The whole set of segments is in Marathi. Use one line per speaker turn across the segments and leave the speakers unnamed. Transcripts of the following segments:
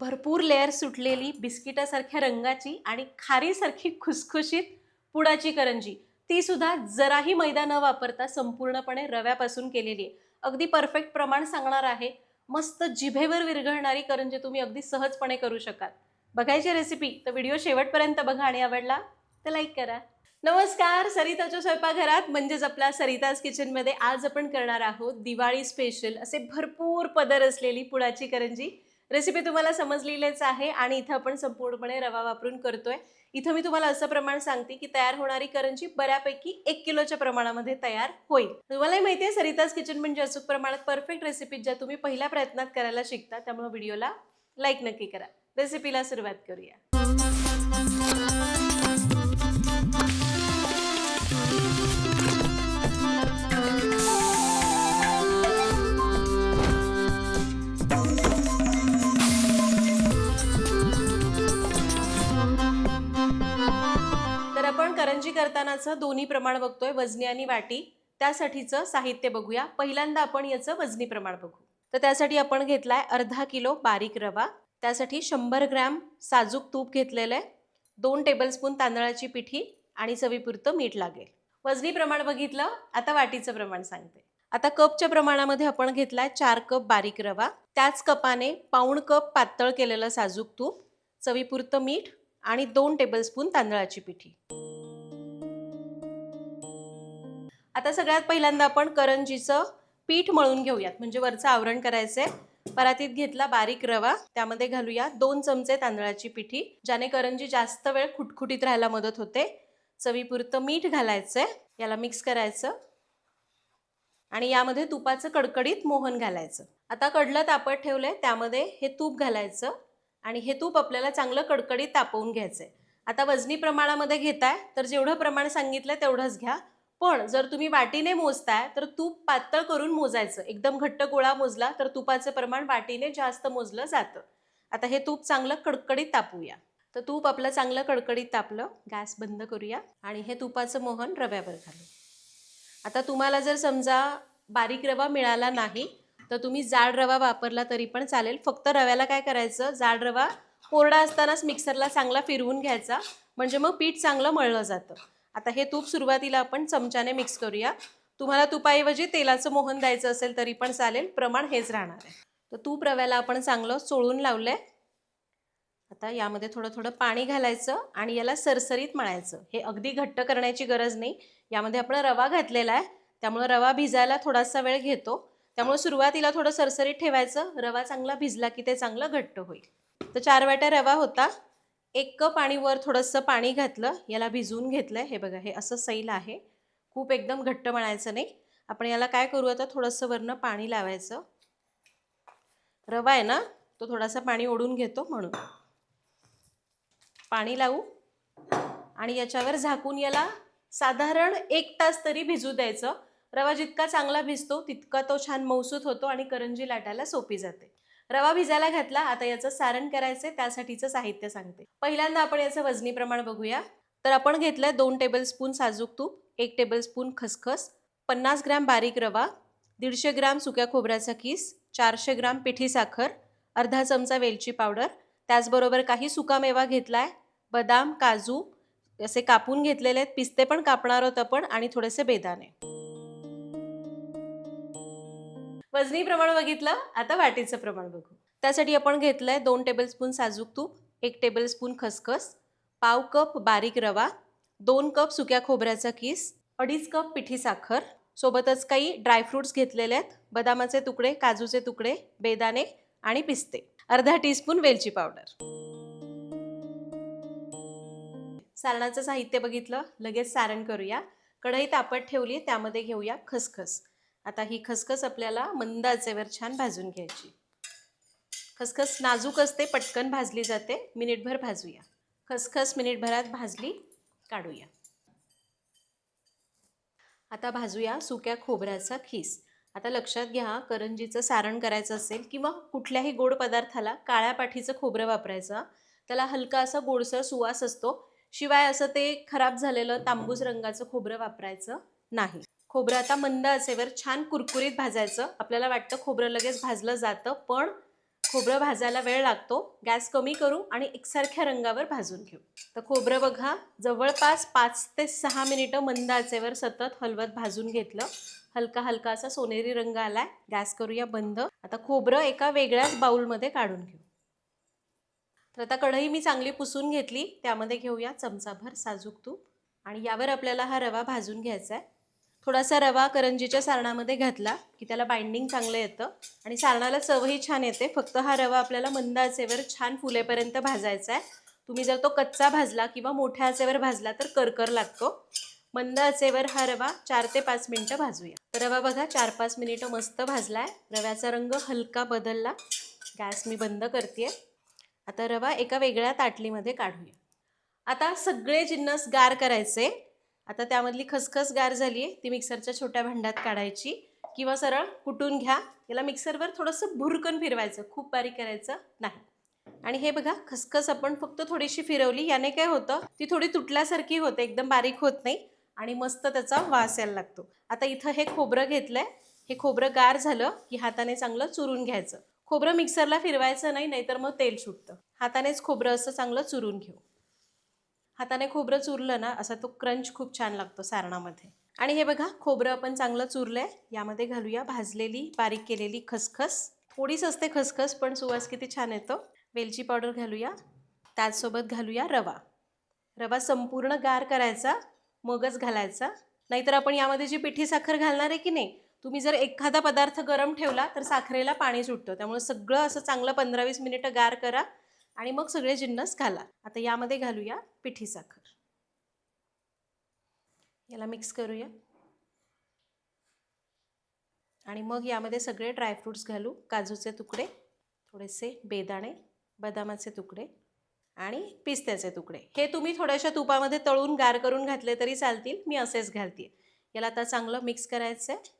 भरपूर लेअर सुटलेली बिस्किटासारख्या रंगाची आणि खारीसारखी खुसखुशीत पुडाची करंजी. ती सुद्धा जराही मैदा न वापरता संपूर्णपणे रव्यापासून केलेली आहे. अगदी परफेक्ट प्रमाण सांगणार आहे. मस्त जिभेवर विरघळणारी करंजी तुम्ही अगदी सहजपणे करू शकाल. बघायची रेसिपी तर व्हिडिओ शेवटपर्यंत बघा आणि आवडला तर लाईक करा. नमस्कार सरिताच्या स्वयंपाकघरात म्हणजेच आपल्या सरिताज किचनमध्ये आज आपण करणार आहोत दिवाळी स्पेशल असे भरपूर पदर असलेली पुडाची करंजी. रेसिपी तुम्हाला समजलेलीच आहे आणि इथं आपण संपूर्णपणे रवा वापरून करतोय. इथं मी तुम्हाला असं प्रमाण सांगते की तयार होणारी करंजी बऱ्यापैकी एक किलोच्या प्रमाणामध्ये तयार होईल. तुम्हालाही माहिती आहे सरिताज किचन म्हणजे अचूक प्रमाणात परफेक्ट रेसिपी ज्या तुम्ही पहिल्या प्रयत्नात करायला शिकता त्यामुळे व्हिडिओला लाईक नक्की करा. रेसिपीला सुरुवात करूया. कारंजी करतानाचं दोन्ही प्रमाण बघतोय वजनी आणि वाटी. त्यासाठीचं साहित्य बघूया. पहिल्यांदा आपण याचं वजनी प्रमाण बघू. तर त्यासाठी आपण घेतलाय अर्धा किलो बारीक रवा. त्यासाठी शंभर ग्रॅम साजूक तूप घेतलेलं आहे. दोन टेबलस्पून तांदळाची पिठी आणि चवीपुरतं मीठ लागेल. वजनी प्रमाण बघितलं आता वाटीचं प्रमाण सांगते. आता कपच्या प्रमाणामध्ये आपण घेतलाय चार कप बारीक रवा. त्याच कपाने पाऊण कप पातळ केलेलं साजूक तूप चवीपुरतं मीठ आणि दोन टेबलस्पून तांदळाची पिठी. आता सगळ्यात पहिल्यांदा आपण करंजीचं पीठ मळून घेऊयात. म्हणजे वरचं आवरण करायचंय. परातीत घेतला बारीक रवा. त्यामध्ये घालूया दोन चमचे तांदळाची पिठी ज्याने करंजी जास्त वेळ खुटखुटीत राहायला मदत होते. चवीपुरतं मीठ घालायचंय. याला मिक्स करायचं. आणि यामध्ये तुपाचं कडकडीत मोहन घालायचं. आता कडलं तापत ठेवलंय. त्यामध्ये हे तूप घालायचं. आणि हे तूप आपल्याला चांगलं कडकडीत तापवून घ्यायचंय. आता वजनी प्रमाणामध्ये घेताय. तर जेवढं प्रमाण सांगितलं तेवढंच घ्या. पण जर तुम्ही वाटीने मोजताय तर तूप पातळ करून मोजायचं. एकदम घट्ट गोळा मोजला तर तुपाचं प्रमाण वाटीने जास्त मोजलं जातं. आता हे तूप चांगलं कडकडीत तापूया. तर तूप आपलं चांगलं कडकडीत तापलं गॅस बंद करूया आणि हे तुपाचं मोहन रव्यावर घालू. आता तुम्हाला जर समजा बारीक रवा मिळाला नाही तर तुम्ही जाड रवा वापरला तरी पण चालेल. फक्त रव्याला काय करायचं जाड रवा कोरडा असतानाच मिक्सरला चांगला फिरवून घ्यायचा. म्हणजे मग पीठ चांगलं मळलं जातं. आता हे तूप सुरुवातीला आपण चमच्याने मिक्स करूया. तुम्हाला तुपाऐवजी तेलाचं मोहन द्यायचं असेल तरी पण चालेल प्रमाण हेच राहणार आहे. तर तूप रव्याला आपण चांगलं चोळून आहे आता यामध्ये थोडं थोडं पाणी घालायचं आणि याला सरसरीत मळायचं. हे अगदी घट्ट करण्याची गरज नाही. यामध्ये आपण रवा घातलेला आहे. त्यामुळं रवा भिजायला थोडासा वेळ घेतो. त्यामुळे सुरुवातीला थोडं सरसरीत ठेवायचं. रवा चांगला भिजला की ते चांगलं घट्ट होईल. तर चार वाट्या रवा होता. एक कप आणि वर थोडंसं पाणी घातलं याला भिजवून घेतलं हे बघा हे असं सैल आहे. खूप एकदम घट्ट म्हणायचं नाही. आपण याला काय करू आता? थोडंसं वरनं पाणी लावायचं. रवा आहे ना तो थोडासा पाणी ओढून घेतो म्हणून. पाणी लावू आणि याच्यावर झाकून याला साधारण एक तास तरी भिजू द्यायचं. रवा जितका चांगला भिजतो तितका तो छान मौसूत होतो आणि करंजी लाटायला सोपी जाते. रवा भिजायला घातला. आता याचं सारण करायचं त्यासाठीचं साहित्य सांगते. पहिल्यांदा आपण याचं वजनी प्रमाण बघूया. तर आपण घेतलंय दोन टेबलस्पून साजूक तूप एक टेबलस्पून खसखस पन्नास ग्रॅम बारीक रवा दीडशे ग्राम सुक्या खोबऱ्याचा किस चारशे ग्राम पिठी साखर अर्धा चमचा वेलची पावडर त्याचबरोबर काही सुकामेवा घेतलाय बदाम काजू असे कापून घेतलेले आहेत. पिस्ते पण कापणार आहोत आपण आणि थोडेसे बेदाणे. वजनी प्रमाण बघितलं आता वाटीचं प्रमाण बघू. त्यासाठी आपण घेतलंय दोन टेबलस्पून साजूक तूप एक टेबलस्पून खसखस पाव कप बारीक रवा दोन कप सुक्या खोबऱ्याचा किस अडीच कप पिठी साखर सोबतच काही ड्रायफ्रुट्स घेतलेले आहेत बदामाचे तुकडे काजूचे तुकडे बेदाणे आणि पिस्ते. अर्धा टीस्पून वेलची पावडर सारणाचं साहित्य बघितलं लगेच सारण करूया. कढई तापत ठेवली त्यामध्ये घेऊया खसखस. आता ही खसखस आपल्याला मंद आचेवर छान भाजून घ्यायची. खसखस नाजूक असते पटकन भाजली जाते. मिनिटभर भाजूया. खसखस मिनिटभरात भाजली काढूया. आता भाजूया सुक्या खोबऱ्याचा खीस. आता लक्षात घ्या करंजीचं सारण करायचं असेल किंवा कुठल्याही गोड पदार्थाला काळ्या पाठीचं खोबरं वापरायचं. त्याला हलका असा गोडसर सुवास असतो. शिवाय असं ते खराब झालेलं तांबूस रंगाचं खोबरं वापरायचं नाही. खोबरं आता मंद असेवर छान कुरकुरीत भाजायचं. आपल्याला वाटतं खोबरं लगेच भाजलं जातं पण खोबरं भाजायला वेळ लागतो. गॅस कमी करू आणि एकसारख्या रंगावर भाजून घेऊ. तर खोबरं बघा जवळपास पाच ते सहा मिनिटं मंद आचेवर सतत हलवत भाजून घेतलं. हलका हलका असा सोनेरी रंग आलाय. गॅस करूया बंद. आता खोबरं एका वेगळ्याच बाउलमध्ये काढून घेऊ. तर आता कढई मी चांगली पुसून घेतली. त्यामध्ये घेऊया चमचाभर साजूक तूप. आणि यावर आपल्याला हा रवा भाजून घ्यायचा आहे थोडासा रवा करंजीच्या सारणामध्ये घातला की त्याला बाइंडिंग चांगलं येतं. आणि सारणाला चवही छान येते. फक्त हा रवा आपल्याला मंद आचेवर छान फुलेपर्यंत भाजायचा आहे. तुम्ही जर तो कच्चा भाजला किंवा मोठ्या आचेवर भाजला तर करकर लागतो. मंद आचेवर हा रवा चार ते पाच मिनटं भाजूया. तर रवा बघा चार पाच मिनिटं मस्त भाजलाय. रव्याचा रंग हलका बदलला. गॅस मी बंद करते आता रवा एका वेगळ्या ताटलीमध्ये काढूया. आता सगळे जिन्नस गार करायचे. आता त्यामधली खसखस गार झाली आहे ती मिक्सरच्या छोट्या भांड्यात काढायची. किंवा सरळ कुटून घ्या. याला मिक्सरवर थोडंसं भुरकन फिरवायचं. खूप बारीक करायचं नाही. आणि हे बघा खसखस आपण फक्त थोडीशी फिरवली याने काय होतं? ती थोडी तुटल्यासारखी होते एकदम बारीक होत नाही आणि मस्त त्याचा वास यायला लागतो. आता इथं हे खोबरं घेतलंय. हे खोबरं गार झालं की हाताने चांगलं चुरून घ्यायचं. खोबरं मिक्सरला फिरवायचं नाही नाहीतर मग तेल सुटतं. हातानेच खोबरं असं चांगलं चुरून घेऊ. हाताने खोबरं चुरलं ना असा तो क्रंच खूप छान लागतो सारणामध्ये. आणि हे बघा खोबरं आपण चांगलं चुरलंय. यामध्ये घालूया भाजलेली बारीक केलेली खसखस. थोडीच असते खसखस पण सुवास किती छान येतो. वेलची पावडर घालूया. त्याचसोबत घालूया रवा. रवा संपूर्ण गार करायचा मगच घालायचा. नाहीतर आपण यामध्ये जी पिठी साखर घालणार आहे की नाही तुम्ही जर एखादा पदार्थ गरम ठेवला तर साखरेला पाणी सुटतं. त्यामुळे सगळं असं चांगलं पंधरा वीस मिनिटं गार करा. आणि मग सगळे जिन्नस घाला. आता यामध्ये घालूया पिठी साखर. याला मिक्स करूया. आणि मग यामध्ये सगळे ड्रायफ्रूट्स घालू. काजूचे तुकडे थोडेसे बेदाणे बदामाचे तुकडे आणि पिस्त्याचे तुकडे. हे तुम्ही थोड्याशा तुपामध्ये तळून गार करून घातले तरी चालतील. मी असेच घालते. याला आता चांगलं मिक्स करायचं आहे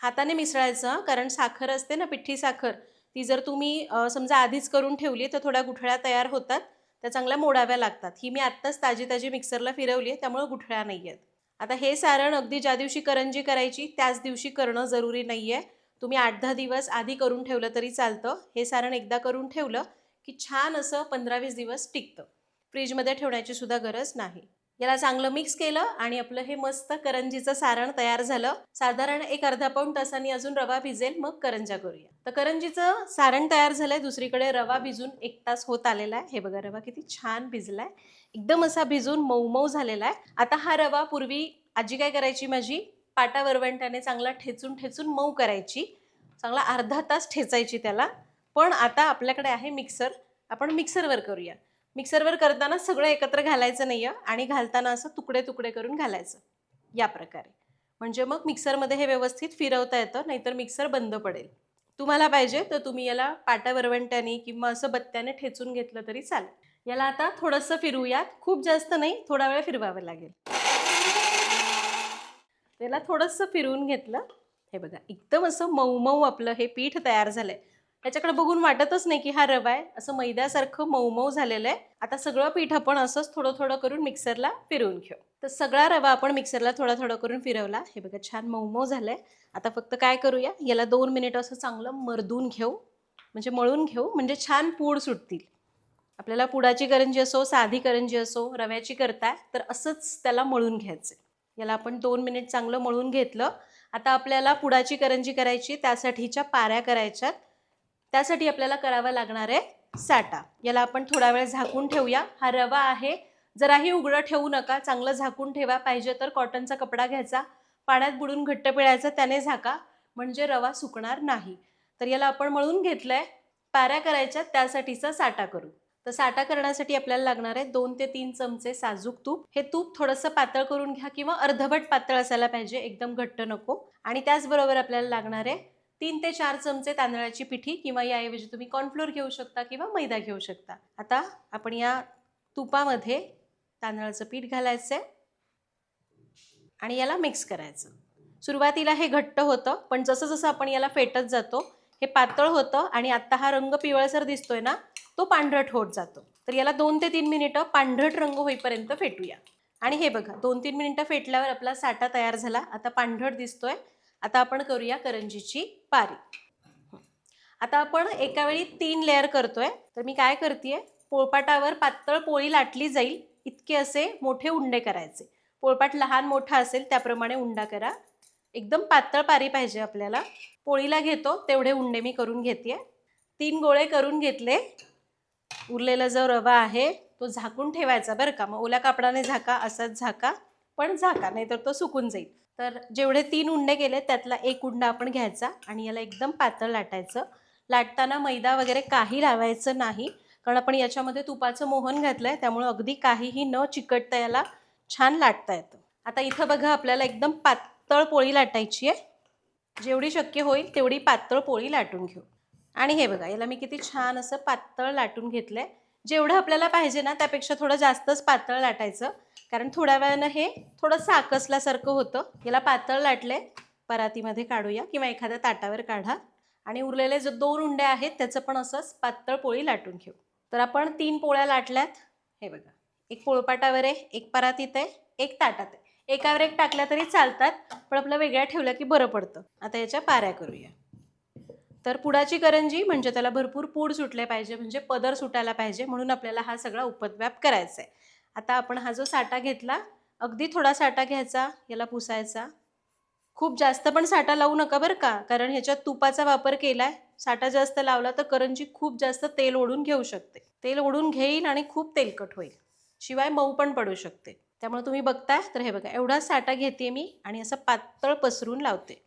हाताने मिसळायचं कारण साखर असते ना पिठी साखर. ती जर तुम्ही समजा आधीच करून ठेवली तर थोड्या गुठळ्या तयार होतात. त्या चांगल्या मोडाव्या लागतात. ही मी आत्ताच ताजी ताजी मिक्सरला फिरवली आहे त्यामुळे गुठळ्या नाही आहेत. आता हे सारण अगदी ज्या दिवशी करंजी करायची त्याच दिवशी करणं जरुरी नाही आहे. तुम्ही आठ दहा दिवस आधी करून ठेवलं तरी चालतं. हे सारण एकदा करून ठेवलं की छान असं पंधरा वीस दिवस टिकतं. फ्रीजमध्ये ठेवण्याची सुद्धा गरज नाही. याला चांगलं मिक्स केलं आणि आपलं हे मस्त करंजीचं सारण तयार झालं. साधारण एक अर्धा पाऊण तासांनी अजून रवा भिजेल मग करंजा करूया. तर करंजीचं सारण तयार झालंय दुसरीकडे रवा भिजून एक तास होत आलेला आहे. हे बघा रवा किती छान भिजलाय. एकदम असा भिजून मऊ मऊ झालेला आहे. आता हा रवा पूर्वी आजी काय करायची माझी? पाटा वरवंट्याने चांगला ठेचून ठेचून मऊ करायची. चांगला अर्धा तास ठेचायची त्याला. पण आता आपल्याकडे आहे मिक्सर आपण मिक्सरवर करूया. मिक्सरवर करताना सगळं एकत्र घालायचं नाही आहे आणि घालताना असं तुकडे तुकडे करून घालायचं या प्रकारे. म्हणजे मग मिक्सरमध्ये हे व्यवस्थित फिरवता येतं नाहीतर मिक्सर बंद पडेल. तुम्हाला पाहिजे तर तुम्ही याला पाटा वरवंट्याने किंवा असं बत्त्याने ठेचून घेतलं तरी चालेल. याला आता थोडंसं फिरवूयात. खूप जास्त नाही थोडा वेळ फिरवावं लागेल. त्याला थोडंसं फिरवून घेतलं. हे बघा एकदम असं मऊ मऊ आपलं हे पीठ तयार झालंय. त्याच्याकडे बघून वाटतच नाही की हा रवा आहे. असं मैद्यासारखं मऊ मऊ झालेलं आहे. आता सगळं पीठ आपण असंच थोडं थोडं करून मिक्सरला फिरवून घेऊ. तर सगळा रवा आपण मिक्सरला थोडा थोडा करून फिरवला. हे बघा छान मऊ मऊ आहे आता फक्त काय करूया? याला दोन मिनिट असं चांगलं मर्दून घेऊ. म्हणजे मळून घेऊ. म्हणजे छान पूड सुटतील. आपल्याला पुडाची करंजी असो साधी करंजी असो रव्याची करताय तर असंच त्याला मळून घ्यायचं याला आपण दोन मिनिट चांगलं मळून घेतलं. आता आपल्याला पुडाची करंजी करायची त्यासाठीच्या पाऱ्या करायच्यात. त्यासाठी आपल्याला करावा लागणार आहे साटा याला आपण थोडा वेळ झाकून ठेवूया. हा रवा आहे. जराही उघडं ठेवू नका. चांगलं झाकून ठेवा. पाहिजे तर कॉटनचा कपडा घ्यायचा. पाण्यात बुडून घट्ट पिळायचा त्याने झाका. म्हणजे रवा सुकणार नाही. तर याला आपण मळून घेतलंय. पाऱ्या करायच्या. त्यासाठीचा साठा करू. तर साठा करण्यासाठी आपल्याला लागणार आहे दोन ते तीन चमचे साजूक तूप. हे तूप थोडंसं पातळ करून घ्या किंवा अर्धवट पातळ असायला पाहिजे. एकदम घट्ट नको. आणि त्याचबरोबर आपल्याला लागणार आहे तीन ते चार चमचे तांदळाची पिठी किंवा याऐवजी तुम्ही कॉर्नफ्लोअर घेऊ शकता किंवा मैदा घेऊ शकता. आता आपण या तुपामध्ये तांदळाचं पीठ घालायचं आहे आणि याला मिक्स करायचं. सुरुवातीला हे घट्ट होतं पण जसं जसं आपण याला फेटत जातो हे पातळ होतं आणि आत्ता हा रंग पिवळसर दिसतोय ना तो पांढरट होत जातो. तर याला दोन ते तीन मिनिटं पांढरट रंग होईपर्यंत फेटूया. आणि हे बघा दोन तीन मिनिटं फेटल्यावर आपला साठा तयार झाला. आता पांढरट दिसतोय. आता आपण करूया करंजीची पारी. आता आपण एका वेळी तीन लेअर करतोय. तर मी काय करतेय? पोळपाटावर पातळ पोळी लाटली जाईल. इतके असे मोठे उंडे करायचे. पोळपाट लहान मोठा असेल त्याप्रमाणे उंडा करा. एकदम पातळ पारी पाहिजे आपल्याला. पोळीला घेतो तेवढे उंडे मी करून घेते तीन गोळे करून घेतले. उरलेला जो रवा आहे तो झाकून ठेवायचा बरं का. मग ओल्या कापडाने झाका असाच झाका. पण झाका नाहीतर तो सुकून जाईल. तर जेवढे तीन उंडे केले त्यातला एक उंडा आपण घ्यायचा आणि याला एकदम पातळ लाटायचं. लाटताना मैदा वगैरे काही लावायचं नाही कारण आपण याच्यामध्ये तुपाचं मोहन घातलं आहे त्यामुळे अगदी काहीही न चिकटता याला छान लाटता येतं. आता इथं बघा आपल्याला एकदम पातळ पोळी लाटायची आहे. जेवढी शक्य होईल तेवढी पातळ पोळी लाटून घेऊ. आणि हे बघा याला मी किती छान असं पातळ लाटून घेतलं आहे जेवढं आपल्याला पाहिजे ना त्यापेक्षा थोडं जास्तच पातळ लाटायचं. कारण थोड्या वेळानं हे थोडंसं आकसल्यासारखं होतं. याला पातळ लाटले. परातीमध्ये काढूया किंवा एखाद्या ताटावर काढा. आणि उरलेले जो दोन उंडे आहेत त्याचं पण असंच पातळ पोळी लाटून घेऊ. तर आपण तीन पोळ्या लाटल्यात. हे बघा. एक पोळपाटावर आहे एक परातीत आहे एक ताटात आहे. एकावर एक टाकल्या तरी चालतात पण आपलं वेगळ्या ठेवल्या की बरं पडतं. आता याच्या पाऱ्या करूया. तर पुडाची करंजी म्हणजे त्याला भरपूर पूड सुटले पाहिजे म्हणजे पदर सुटायला पाहिजे म्हणून आपल्याला हा सगळा उपद्व्याप करायचा आहे. आता आपण हा जो साठा घेतला अगदी थोडा साठा घ्यायचा याला पुसायचा. खूप जास्त पण साठा लावू नका बरं का कारण ह्याच्यात तुपाचा वापर केला आहे साठा जास्त लावला तर करंजी खूप जास्त तेल ओढून घेऊ शकते. तेल ओढून घेईल आणि खूप तेलकट होईल. शिवाय मऊ पण पडू शकते. त्यामुळे तुम्ही बघताय तर हे बघा एवढा साठा घेते मी आणि असं पातळ पसरून लावते.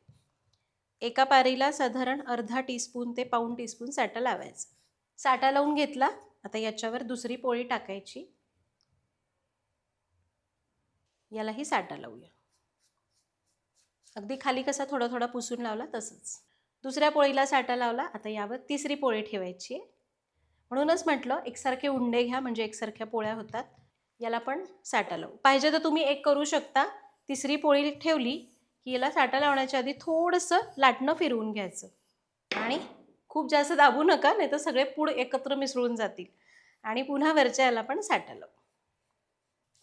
एका पारीला साधारण अर्धा टीस्पून ते पाऊण टीस्पून साठा लावायचा. साठा लावून घेतला आता याच्यावर दुसरी पोळी टाकायची. यालाही साठा लावूया. अगदी खाली कसा थोडा थोडा पुसून लावला तसंच. दुसऱ्या पोळीला साठा लावला. आता यावर तिसरी पोळी ठेवायची. आहे म्हणूनच म्हटलं एकसारखे उंडे घ्या म्हणजे एकसारख्या पोळ्या होतात. याला पण साठा लावू. पाहिजे तर तुम्ही एक करू शकता. तिसरी पोळी ठेवली की याला साठा लावण्याच्या आधी थोडंसं लाटणं फिरवून घ्यायचं. आणि खूप जास्त दाबू नका नाही तर सगळे पूड एकत्र मिसळून जातील. आणि पुन्हा वरच्या याला पण साठा लावू.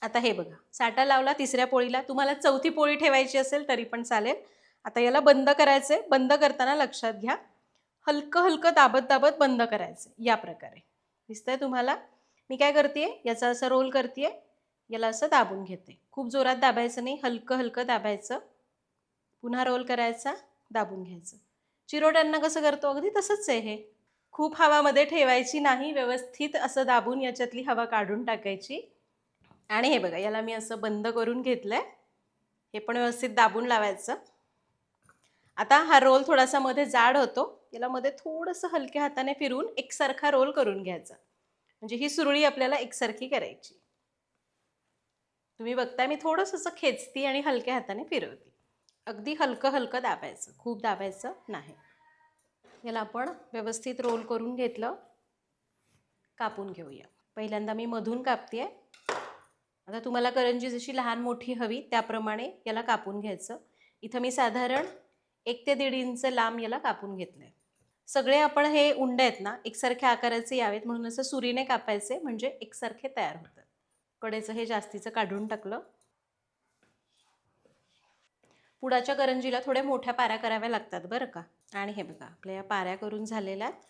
आता हे बघा साठा लावला तिसऱ्या पोळीला. तुम्हाला चौथी पोळी ठेवायची असेल तरी पण चालेल. आता याला बंद करायचं आहे बंद करताना लक्षात घ्या. हलकं हलकं दाबत दाबत बंद करायचं या प्रकारे. दिसतंय तुम्हाला? मी काय करते याचा असं रोल करते याला असं दाबून घेते. खूप जोरात दाबायचं नाही. हलकं हलकं दाबायचं. पुन्हा रोल करायचा. दाबून घ्यायचं. चिरोट्यांना कसं करतो? अगदी तसंच आहे हे. खूप हवामध्ये ठेवायची नाही. व्यवस्थित असं दाबून याच्यातली हवा काढून टाकायची. आणि हे बघा याला मी असं बंद करून घेतलं आहे हे पण व्यवस्थित दाबून लावायचं. आता हा रोल थोडासा मध्ये जाड होतो. याला मध्ये थोडंसं हलक्या हाताने फिरून एकसारखा रोल करून घ्यायचा. म्हणजे ही सुरळी आपल्याला एकसारखी करायची. तुम्ही बघताय मी थोडंसं असं खेचती आणि हलक्या हाताने फिरवते. अगदी हलकं हलकं दाबायचं. खूप दाबायचं नाही. याला आपण व्यवस्थित रोल करून घेतलं. कापून घेऊया. पहिल्यांदा मी मधून कापते आहे आता तुम्हाला करंजी जशी लहान मोठी हवी त्याप्रमाणे याला कापून घ्यायचं. इथं मी साधारण एक ते दीड इंच लांब याला कापून घेतलं आहे सगळे आपण हे उंडे आहेत ना एकसारख्या आकाराचे यावेत म्हणून असं सुरीने कापायचे म्हणजे एकसारखे तयार होतात. कडेचं हे जास्तीचं काढून टाकलं. पुडाच्या करंजीला थोड्या मोठ्या पाऱ्या कराव्या लागतात बरं का? आणि हे बघा आपल्या या पाऱ्या करून झालेल्या आहेत.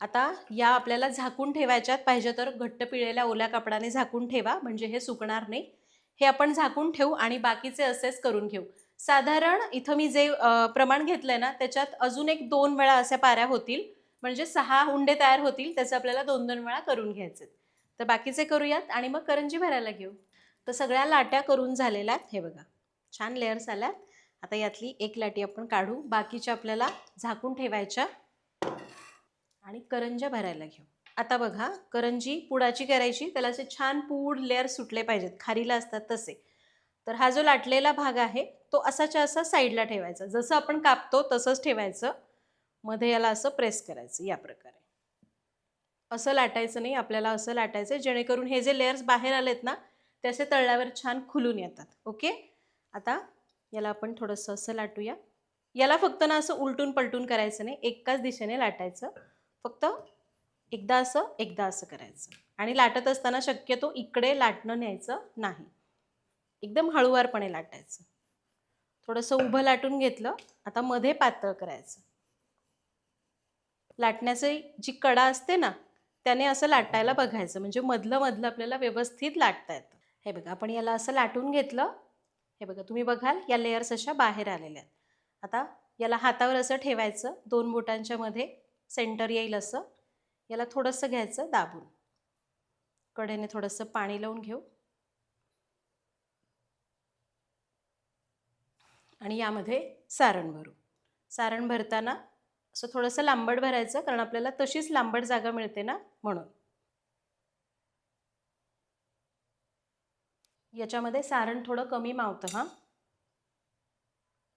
आता या आपल्याला झाकून ठेवायच्यात. पाहिजे तर घट्ट पिळलेल्या ओल्या कपडाने झाकून ठेवा म्हणजे हे सुकणार नाही. हे आपण झाकून ठेवू आणि बाकीचे असेच करून घेऊ. साधारण इथं मी जे प्रमाण प्रमाण घेतलंय ना त्याच्यात अजून एक दोन वेळा अशा पाऱ्या होतील. म्हणजे सहा हुंडे तयार होतील त्याचं आपल्याला दोन दोन वेळा करून घ्यायचे तर बाकीचे करूयात आणि मग करंजी भरायला घेऊ. तर सगळ्या लाट्या करून झालेल्या आहेत. हे बघा छान लेअर्स आल्यात. आता यातली एक लाटी आपण काढू. बाकीच्या आपल्याला झाकून ठेवायच्या आणि करंज्या भरायला घेऊ. आता बघा करंजी पुडाची करायची त्याला असे छान पूड लेअर सुटले पाहिजेत खारीला असतात तसे. तर हा जो लाटलेला भाग आहे तो असाच्या असा साईडला ठेवायचा. जसं आपण कापतो तसंच ठेवायचं. मध्ये याला असं प्रेस करायचं या प्रकारे. असं लाटायचं नाही आपल्याला असं लाटायचं जेणेकरून हे जे लेअर्स बाहेर आलेत ना ते असे तळल्यावर छान खुलून येतात. ओके? आता याला आपण थोडंसं असं लाटूया. याला फक्त ना असं उलटून पलटून करायचं नाही एकाच दिशेने लाटायचं. फक्त एकदा असं एकदा असं करायचं. आणि लाटत असताना शक्यतो इकडे लाटणं न्यायचं नाही. एकदम हळूवारपणे लाटायचं. थोडंसं उभं लाटून घेतलं आता मध्ये पातळ करायचं. लाटण्याची जी कडा असते ना त्याने असं लाटायला बघायचं. म्हणजे मधलं मधलं आपल्याला व्यवस्थित लाटता येतं. हे बघा आपण याला असं लाटून घेतलं. हे बघा तुम्ही बघाल या लेयर्स अशा बाहेर आलेल्या आहेत. आता याला हातावर असं ठेवायचं दोन बोटांच्या मध्ये. सेंटर येईल असं. याला थोडंसं घ्यायचं दाबून. कडेने थोडंसं पाणी लावून घेऊ. आणि यामध्ये सारण भरू. सारण भरताना असं थोडंसं लांबड भरायचं कारण आपल्याला तशीच लांबट जागा मिळते ना म्हणून. याच्यामध्ये सारण थोडं कमी मावतं हां.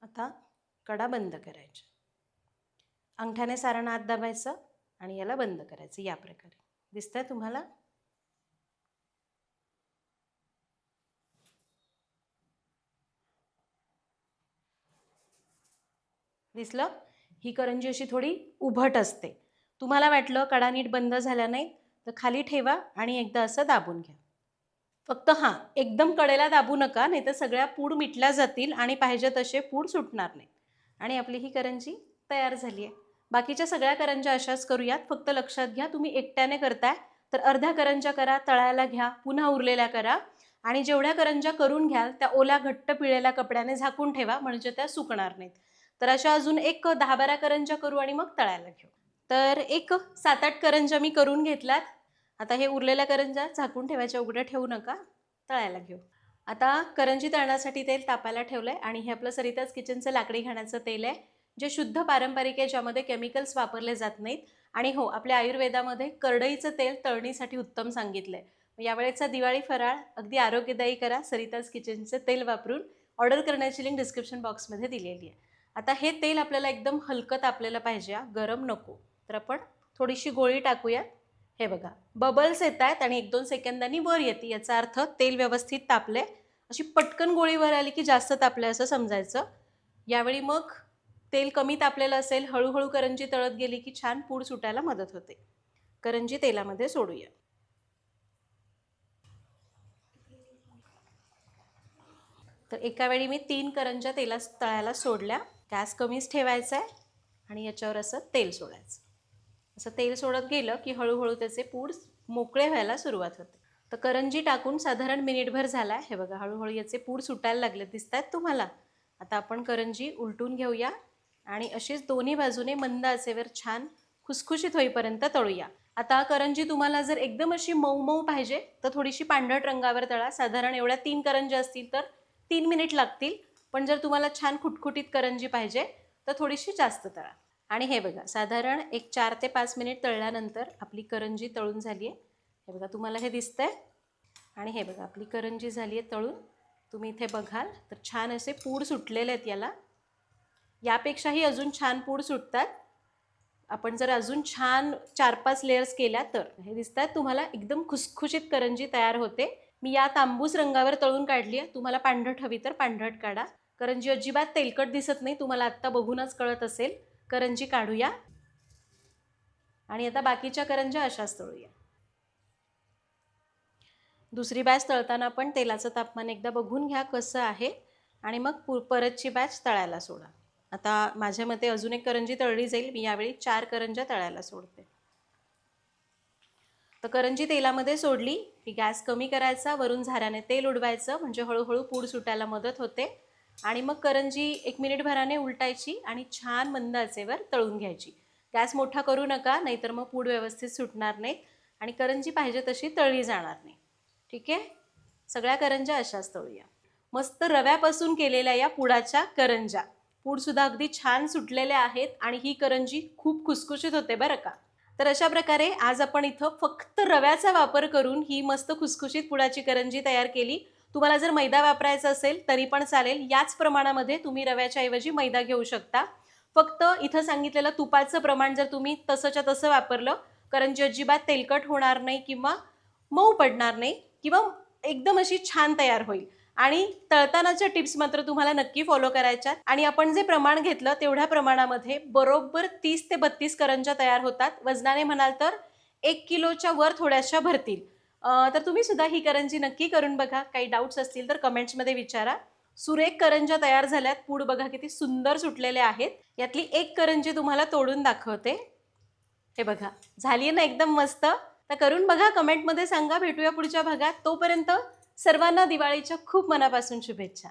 आता कडा बंद करायची. अंगठ्याने सारण आत दाबायचं आणि याला बंद करायचं या प्रकारे. दिसतंय तुम्हाला? दिसलं? ही करंजी अशी थोडी उभट असते. तुम्हाला वाटलं कडा नीट बंद झाला नाही तर खाली ठेवा आणि एकदा असं दाबून घ्या. फक्त हां एकदम कडेला दाबू नका नाही तर सगळ्या पूड मिटल्या जातील आणि पाहिजे तसे पूड सुटणार नाही आणि आपली ही करंजी तयार झाली आहे. बाकीच्या सगळ्या करंज्या अशाच करूयात. फक्त लक्षात घ्या तुम्ही एकट्याने करताय तर अर्ध्या करंज्या करा तळायला घ्या पुन्हा उरलेल्या करा. आणि जेवढ्या करंज्या करून घ्याल त्या ओल्या घट्ट पिळलेल्या कपड्याने झाकून ठेवा म्हणजे त्या सुकणार नाहीत. तर अशा अजून एक दहा बारा करंज्या करू आणि मग तळायला घेऊ. तर एक सात आठ करंज्या मी करून घेतल्यात. आता हे उरलेल्या करंज्या झाकून ठेवायच्या उघड्या ठेवू नका तळायला घेऊ. आता करंजी तळण्यासाठी तेल तापायला ठेवलं आहे आणि हे आपलं सरिताच किचनचं लाकडी घाण्याचं तेल आहे. जे शुद्ध पारंपरिक आहे ज्यामध्ये केमिकल्स वापरले जात नाहीत. आणि हो आपल्या आयुर्वेदामध्ये करडईचं तेल तळणीसाठी उत्तम सांगितलं आहे यावेळेचा दिवाळी फराळ अगदी आरोग्यदायी करा. सरिताज किचनचं तेल वापरून ऑर्डर करण्याची लिंक डिस्क्रिप्शन बॉक्समध्ये दिलेली आहे. आता हे तेल आपल्याला एकदम हलकं तापलेलं पाहिजे गरम नको. तर आपण थोडीशी गोळी टाकूयात. हे बघा बबल्स येत आहेत आणि एक दोन सेकंदांनी वर येते. याचा अर्थ तेल व्यवस्थित तापले अशी पटकन गोळी वर आली की जास्त तापले असं समजायचं. यावेळी मग तेल कमी तापलेलं असेल हळूहळू करंजी तळत गेली की छान पूड सुटायला मदत होते. करंजी तेलामध्ये सोडूया. तर एका वेळी मी तीन करंज्या तेला तळायला सोडल्या. गॅस कमीच ठेवायचा आहे आणि याच्यावर असं तेल सोडायचं. असं तेल सोडत गेलं की हळूहळू त्याचे पूड मोकळे व्हायला सुरुवात होते. तर करंजी टाकून साधारण मिनिटभर झाला आहे. हे बघा हळूहळू याचे पूड सुटायला लागले. दिसत आहेत तुम्हाला? आता आपण करंजी उलटून घेऊया. आणि अशीच दोन्ही बाजूने मंद आचेवर छान खुसखुशीत होईपर्यंत तळूया. आता करंजी तुम्हाला जर एकदम अशी मऊ मऊ पाहिजे तर थोडीशी पांढरट रंगावर तळा. साधारण एवढ्या तीन करंजी असतील तर तीन मिनिट लागतील पण जर तुम्हाला छान खुटखुटीत करंजी पाहिजे तर थोडीशी जास्त तळा. आणि हे बघा साधारण एक चार ते पाच मिनिट तळल्यानंतर आपली करंजी तळून झाली आहे. हे बघा तुम्हाला हे दिसतंय. आणि हे बघा आपली करंजी झाली आहे तळून. तुम्ही इथे बघाल तर छान असे पूड सुटलेले आहेत याला. यापेक्षाही अजून छान पूड सुटतात. आपण जर अजून छान चार पाच लेयर्स केल्या तर हे दिसतात तुम्हाला एकदम खुसखुशीत करंजी तयार होते. मी या तांबूस रंगावर तळून काढली आहे. तुम्हाला पांढरट हवी तर पांढरट काढा. करंजी अजिबात तेलकट दिसत नाही तुम्हाला आत्ता बघूनच कळत असेल. करंजी काढूया. आणि आता बाकीच्या करंज्या अशाच तळूया. दुसरी बॅच तळताना पण तेलाचं तापमान एकदा बघून घ्या कसं आहे. आणि मग पु परतची बॅच तळायला सोडा. आता माझ्या मते अजून एक करंजी तळली जाईल. मी यावेळी चार करंज्या तळायला सोडते. तर करंजी तेलामध्ये सोडली. की गॅस कमी करायचा वरून झाऱ्याने तेल उडवायचं म्हणजे हळूहळू पूड सुटायला मदत होते. आणि मग करंजी एक मिनिटभराने उलटायची आणि छान मंद आचेवर तळून घ्यायची. गॅस मोठा करू नका नाहीतर मग पूड व्यवस्थित सुटणार नाहीत आणि करंजी पाहिजे तशी तळली जाणार नाही. ठीक आहे? सगळ्या करंज्या अशाच तळूया. मस्त रव्यापासून केलेल्या या पुडाच्या करंज्या. पूडसुद्धा अगदी छान सुटलेले आहेत आणि ही करंजी खूप खुसखुशीत होते बरं का? तर अशा प्रकारे आज आपण इथं फक्त रव्याचा वापर करून ही मस्त खुसखुशीत पुडाची करंजी तयार केली. तुम्हाला जर मैदा वापरायचा असेल तरी पण चालेल. याच प्रमाणामध्ये तुम्ही रव्याच्या ऐवजी मैदा घेऊ शकता. फक्त इथं सांगितलेलं तुपाचं प्रमाण जर तुम्ही तसंच्या तसं वापरलं करंजी अजिबात तेलकट होणार नाही किंवा मऊ पडणार नाही किंवा एकदम अशी छान तयार होईल. आणि तळतानाच्या टिप्स मात्र तुम्हाला नक्की फॉलो करायच्यात. आणि आपण जे प्रमाण घेतलं तेवढ्या प्रमाणामध्ये बरोबर तीस ते बत्तीस करंज्या तयार होतात. वजनाने म्हणाल तर एक किलोच्या वर थोड्याशा भरतील. तर तुम्ही सुद्धा ही करंजी नक्की करून बघा. काही डाऊट्स असतील तर कमेंट्समध्ये विचारा. सुरेख करंज्या तयार झाल्यात. पूड बघा किती सुंदर सुटलेले आहेत. यातली एक करंजी तुम्हाला तोडून दाखवते. हे बघा. झाली आहे ना एकदम मस्त? तर करून बघा. कमेंटमध्ये सांगा. भेटूया पुढच्या भागात. तोपर्यंत सर्वांना दिवाळीच्या खूप मनापासून शुभेच्छा.